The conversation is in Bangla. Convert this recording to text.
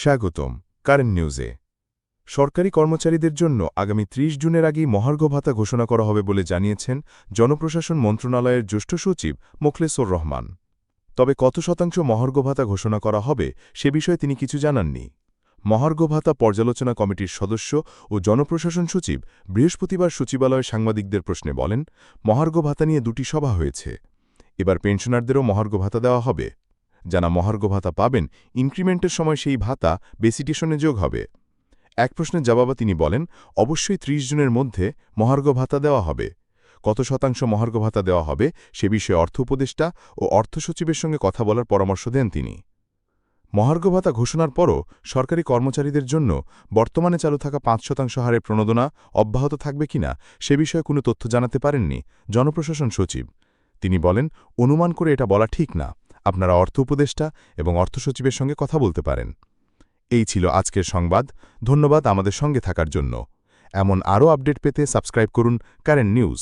স্বাগতম, কারেন্ট নিউজে। সরকারি কর্মচারীদের জন্য আগামী ৩০ জুনের আগেই মহার্ঘ ভাতা ঘোষণা করা হবে বলে জানিয়েছেন জনপ্রশাসন মন্ত্রণালয়ের জ্যেষ্ঠ সচিব মোখলেসুর রহমান। তবে কত শতাংশ মহার্ঘ ভাতা ঘোষণা করা হবে সে বিষয়ে তিনি কিছু জানাননি। মহার্ঘ ভাতা পর্যালোচনা কমিটির সদস্য ও জনপ্রশাসন সচিব বৃহস্পতিবার সচিবালয়ে সাংবাদিকদের প্রশ্নে বলেন, মহার্ঘ ভাতা নিয়ে দুটি সভা হয়েছে। এবার পেনশনারদেরও মহার্ঘ ভাতা দেওয়া হবে। যারা মহার্ঘ ভাতা পাবেন ইনক্রিমেন্টের সময় সেই ভাতা বেসিটেশনে যোগ হবে। এক প্রশ্নের জবাবে তিনি বলেন, অবশ্যই ৩০ জুনের মধ্যে মহার্ঘ ভাতা দেওয়া হবে। কত শতাংশ মহার্ঘ ভাতা দেওয়া হবে সে বিষয়ে অর্থ উপদেষ্টা ও অর্থ সচিবের সঙ্গে কথা বলার পরামর্শ দেন তিনি। মহার্ঘ ভাতা ঘোষণার পরও সরকারি কর্মচারীদের জন্য বর্তমানে চালু থাকা পাঁচ শতাংশ হারে প্রণোদনা অব্যাহত থাকবে কিনা সে বিষয়ে কোনো তথ্য জানাতে পারেননি জনপ্রশাসন সচিব। তিনি বলেন, অনুমান করে এটা বলা ঠিক না। আপনারা অর্থ উপদেষ্টা এবং অর্থ সচিবের সঙ্গে কথা বলতে পারেন। এই ছিল আজকের সংবাদ। ধন্যবাদ আমাদের সঙ্গে থাকার জন্য। এমন আরও আপডেট পেতে সাবস্ক্রাইব করুন কারেন্ট নিউজ।